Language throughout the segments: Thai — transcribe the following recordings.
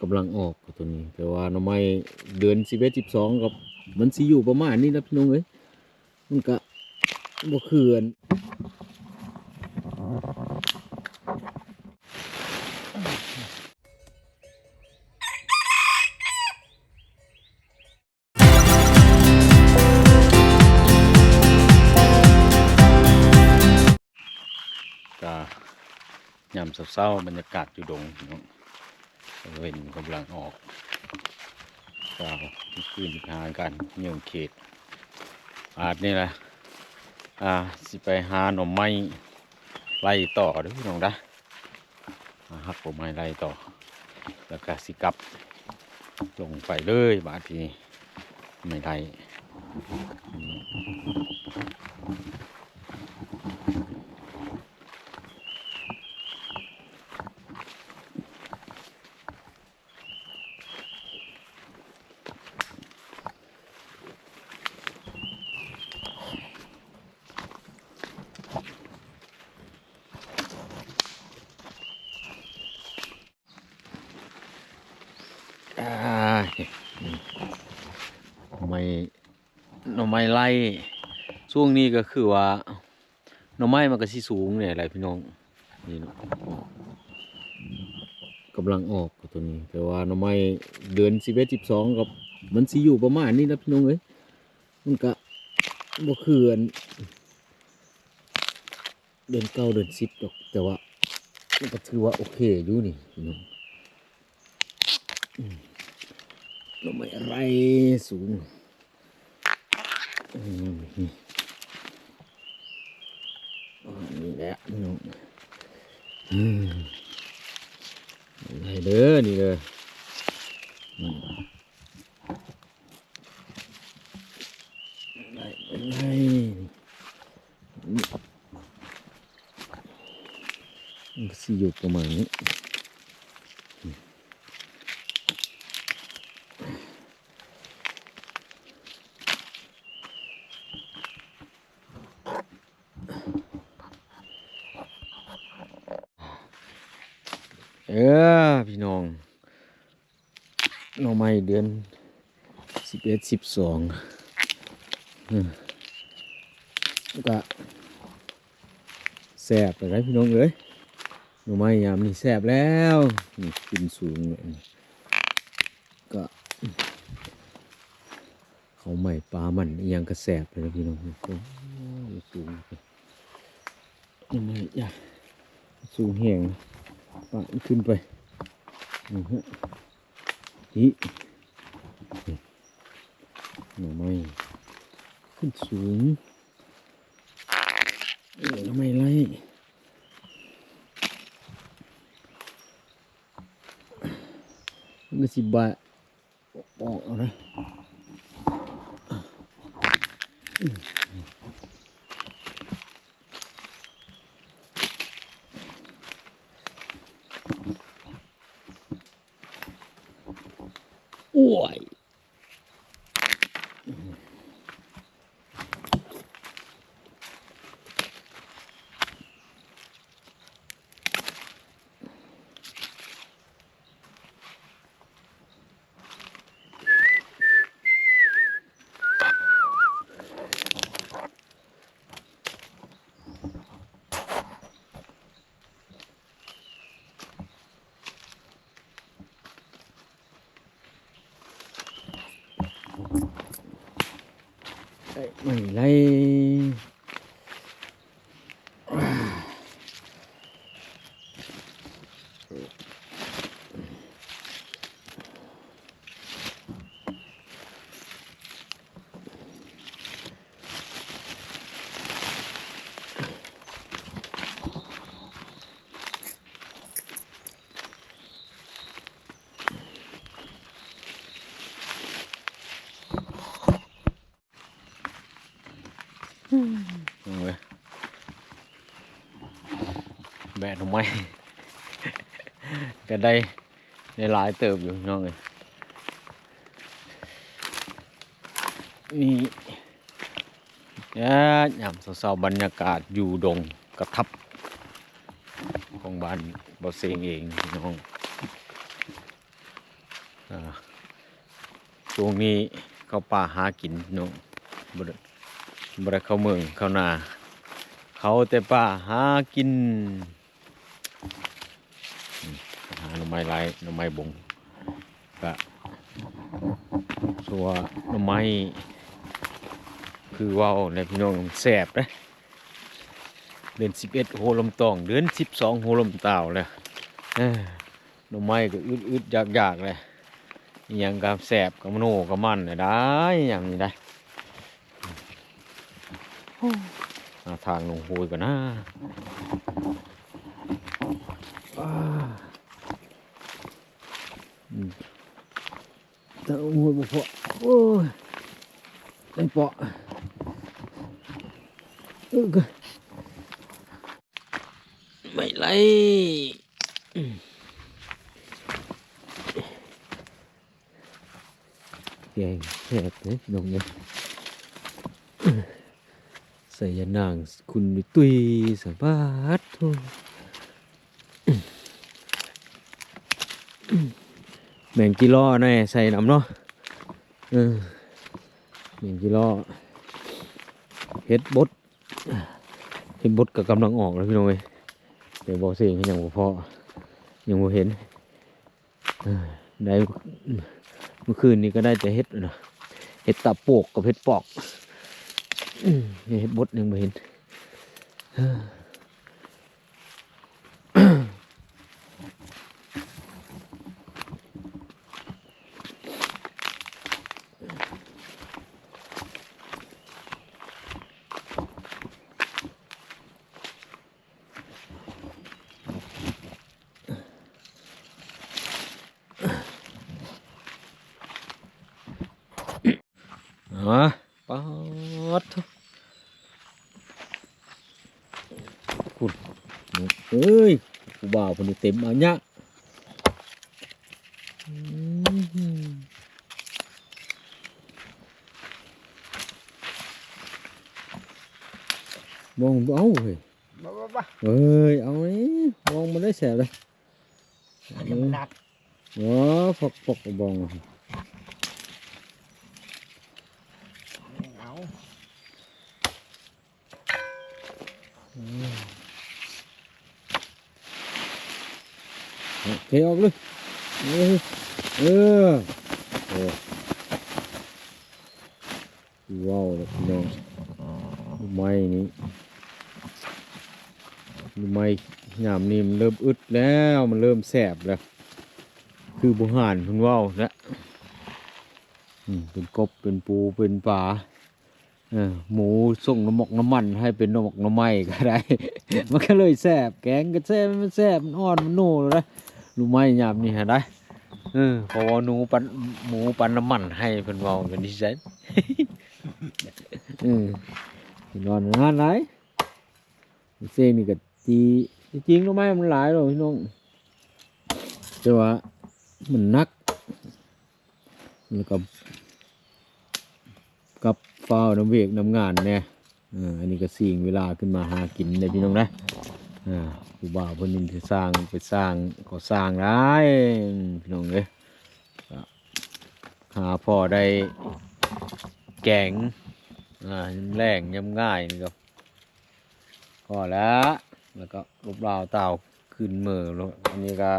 กำลังออกตัวนี้ แต่ว่าหน่อไม้เดือนสิบเอ็ดสิบสองกับมันสิอยู่ประมาณนี้นะพี่น้องเอ้ยมันก็บ่เขื่อนก็ยามเศร้าๆบรรยากาศอยู่ดงง เว้นกำลังออกก็คืนหากันเยื่องเขต อาจนี่แหละอ่าสิไปหาหน่อไม้ไล่ต่อเด้วยน้องนะมาหักผมไม้ไล่ต่อ แล้วก็สิกลับลงไปเลยบาดทีไม่ไล่ ไม้หน่อไม้ไล่ช่วงนี้ก็คือว่าหน่อไม้มันก็สิสูงเนี่ยอะไรพี่น้องนี่เนาะกำลังออกตัวนี้ แต่ว่าหน่อไม้เดือนสิบเอ็ดสิบสองกับมันสิอยู่ประมาณนี้นะพี่น้องเอ้ยมันก็บ่เขื่อนเดือนเก้าเดือนสิบดอกแต่ว่ามันก็ถือว่าโอเคอยู่นี่พี่น้อง ลงไม่อะไรสูงอืมอ๋อนี่แหละน้องอืมอะไรเด้อนี่เด้ออะไรอะไรนี่มันก็สิอยู่ประมาณนี้ เออพี่น้องหน่อไม้เดือนสิบเอ็ดสิบสองก็แสบเลยนะพี่น้องเอ้ยหน่อไม้ยามนี่แสบแล้วนี่กินสูงเลยก็เขาใหม่ปลามันยังก็แสบเลยนะพี่น้องโอ้สูงหน่ไม้ยาสูงแห้งปะขึ้นไปนี่ หน่อไม้ขึ้นสูงหน่อไม้ไล่ก็สิบาทออกนะอ้วยเอ้ย ไแบะทำไมก็ได้ได้หลายเติบอยู่น้องเลยนี่ยายามเศร้าๆบรรยากาศอยู่ดงกระทับ ของบ้านบ่เซงเองน้องอช่วงนี้เข้าป่าหากินนาะบ่ได้บ่ได้เข้าเมืองเข้านา เขาแต่ป่าหากิน ไม้ไรหน่อไม้บงก็สัวหน่อไม้คือว่าวในพี่น้องแสบนะเดือนสิบเอ็ดโหลมตอง เดือนสิบสองโหลมเต่าเลยเอ้อหน่อไม้ก็อึดๆยากๆเลยอย่างกับแสบกับโนกับมันเนี่ยได้อย่างนี้ได้ทางลงห้วยก่อนนะอ่าอืม แต่ห้วยบ่พอโอ้ยเป็นเปาะเออก็ ม่ไหมแกงแซ่บเลยพี่น้องเนี่ยใส่ยานางคุณตุยสะบัดโทแมงกิล้อแน่ใส่น้ำเนาะเออแมงกิโลเฮ็ดบดเฮ็ดบดก็กำลังออกแล้วพี่น้องเอ้ยเดี๋ยวบอกเสียงให้ยังบ่พอยังบ่เห็นได้เมื่อคืนนี้ก็ได้แต่เฮ็ดนะเฮ็ดตาโปกกับเฮ็ดปอกเห็ดบดยังไม่เห็น อ๋อป๊าดเถอะคุณเอ้ยกูบ่าวคนนี้เต็มเอา เทออกเลยเออเออโอ้ว้าวเลยพี่น้องไม้นี้รู้ไหยามนี้มันเริ่มอึดแล้วมันเริ่มแสบแล้ว คือบุหานเพิ่นว้าแล้วอืมเป็นกบเป็นปูเป็นปลา หมูส่งน้ำมกน้ำมันให้เป็นน้ำมกน้ำไม้ก็ได้ มันก็เลยแสบแกงก็แสบมันแสบมันอ่อนมันโน่เลยนะรู้ไหมยามนี้ฮะได้เออเพอหนูปันหมูปันน้ำมันให้เพิ่นเว้าเป็นนิสัยอืมนอนงานไหนเส้นนี่ก็จีจริงรู้ไหมมันหลายหรอพี่น้องแต่ว่ามันนักแล้วก็กับ ฟ้าวน้ำเวกน้ำงานเนี่ยเอออันนี้ก็สิ่งเวลาขึ้นมาหากินเลยพี่น้องนะอ่าผู้บ่าวเพนนินจะสร้างไปสร้างก็สร้างได้พี่น้องเลยก็หาพอได้แกงอ่ายำแรงยำง่ายนี่ก็พอแล้วแล้วก็รูปราวเต่าขึ้นมือแล้วอันนี้ก็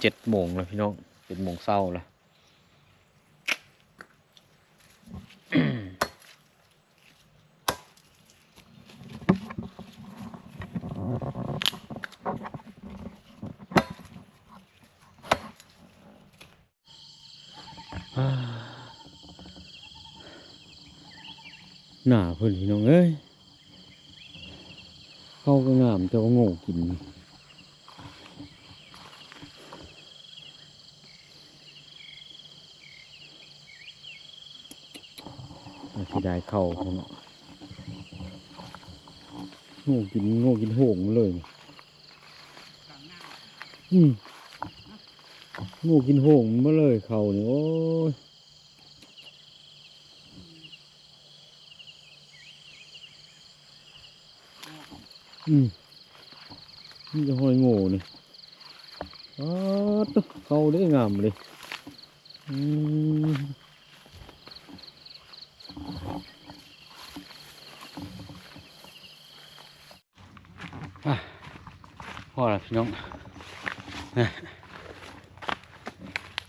เจ็ดโมงแล้วพี่น้องเจ็ดโมงเศร้าแล้ว หน้าเพิ่อนพี่น้องเอ้ย เข้าก็งามแต่ว่าโง่กินอ สิได้เข้าเนาะโง่กินโง่กินโหงเลยอืมโง่กินโหงมาเลยเขานี่โอ้ยอืมนี่จะห้อยโง่นี่อ๋อตุ๊เข้าได้งามเลยอืม พ่อล้วพี่น้องนะ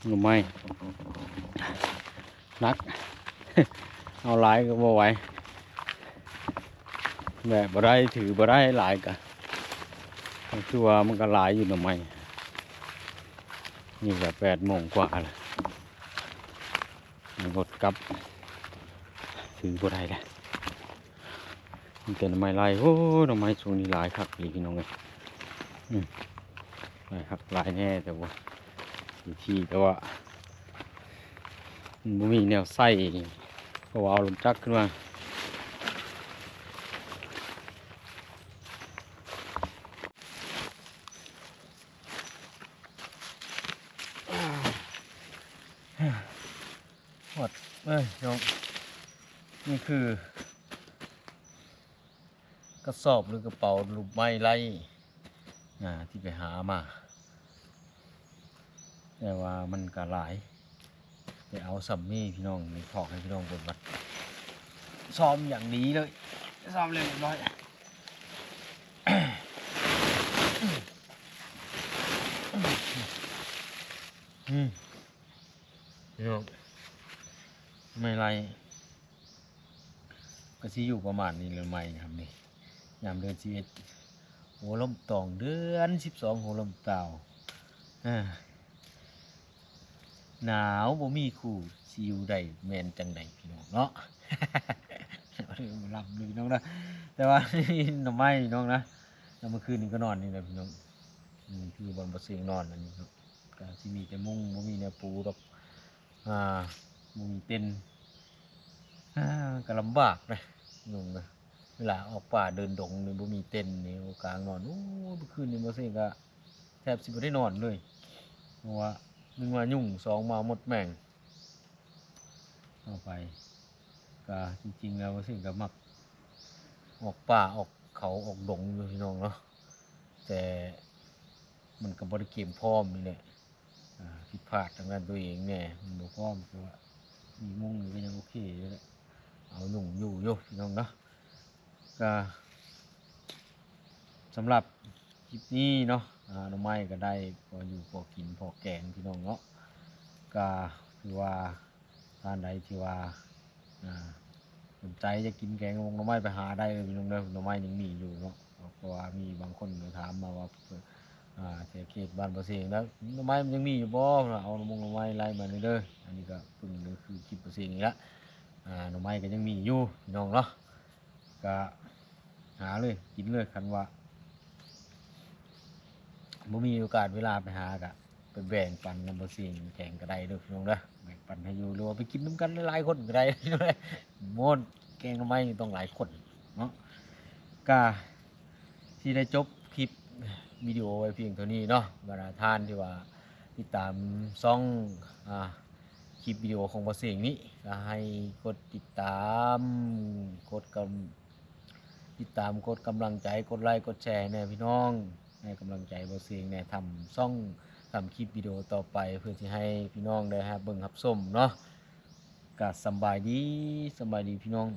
หน่อไม้นัก เอาหลายก็บ่ไหวแบบบ่ได้ถือบ่ได้หลายกะคือว่ามันก็หลายอยู่หน่อไม้นี่ก็แปดโมงกว่าแล้วรถกลับถือบ่ได้แล้วมันเป็นหน่ไม้ลายโอ้หน่อไม้ช่วงนี้หลายคักอีพี่น้องเลย อืมหลายคักลายแน่แต่ว่าที่แต่ว่ามันบ่มีแนวใส่ก็ว่าเอาลงจักขึ้นมาหมดเอ้ยน้องนี่คือ กระสอบหรือกระเป๋าลูกไม้ไล่ อ่าที่ไปหามา แต่ว่ามันก็หลาย ไปเอาซัมมี่พี่น้องนี่ถอกให้พี่น้องเบิ่งก่อนซ้อมอย่างดีเลยซ้อมเลยเรียบร้อยอืมพี่น้องไม่ไรก็สิอยู่ประมาณนี้เลยไม่ครับนี่ยามเดือนชีวิต หัวลมตองเดือนสิบสองหัวลมเต่าหนาวบ่มีคู่สิอยู่ได้แมนจังใดพี่น้องเนาะลำเลยพี่น้องนะแต่ว่าหน่อไม่น้องนะแล้วเมื่อคืนนี้ก็นอนนี่แหละพี่น้องนี่คือบนบนเสียงนอนอันนี้ครับก็สิมีแต่มุ้งบ่มีแนวปูดอกอ่าบ่มีเต็นอ่าก็ลำบากนะนุ่งนะ เวลาออกป่าเดินดงนี่บ่มีเต็นท์นี่กลางนอนโอ้เมื่อคืนนี้บ่เซ็งก็แทบสิบ่ได้นอนเลยเพราะว่าหนึ่งมายุ่งสองมาหมดแม่งเอาไปก็จริง ๆ แล้วบ่เซ็งก็มักออกป่าออกเขาออกดงอยู่พี่น้องเนาะแต่มันก็บ่ได้เกมพร้อมนี่แหละอ่าผิดพลาดทางด้านตัวเองแน่มันบ่พร้อมแต่ว่ามีมุ่งนี่ก็ยังโอเคอยู่แหละเอาหนุ่งอยู่อยู่พี่น้องเนาะ ก็สำหรับคลิปนี้เนาะหน่อไม้ก็ได้พออยู่พอกินพอแกงพี่น้องเนาะก็ถือว่าท่านใดที่ว่าสนใจจะกินแกงวงหน่อไม้ไปหาได้เลยพี่น้องเด้อหน่อไม้ยังมีอยู่เนาะเพราะว่ามีบางคนถามมาว่าอ่าแถวเขตบ้านประเสงแล้วหน่อไม้มันยังมีอยู่บ่เอาหน่อมงหน่อไม้ไล่มาเด้ออันนี้ก็เพิ่งคือคลิปประเสงนี่ละหน่อไม้ก็ยังมีอยู่พี่น้องเนาะ ก็หาเลยกินเลยคันว่าบ่มีโอกาสเวลาไปหากะไปแบ่งปันนำประเสงแข่งก็ได้เด้อพี่น้องเด้อแบ่งปันให้อยู่หรือว่าไปกินน้ำกันหลายคนก็ได้พี่น้องเด้อโมนแกงหน่อไม้ต้องหลายคนเนาะก็ที่ได้จบคลิปวิดีโอไว้เพียงเท่านี้เนาะบรรดาท่านที่ว่าติดตามซ่องอ่าคลิปวิดีโอของบอเสียงนี้ก็ให้กดติดตาม กดกำ ติดตามกดกำลังใจกดไลค์กดแชร์แน่พี่น้องให้กำลังใจบอเสียงแน่ทำซ่องทำคลิปวิดีโอต่อไปเพื่อที่ให้พี่น้องได้ฮับเบิ่งรับส้มเนาะก็สบายดีสบายดีพี่น้อง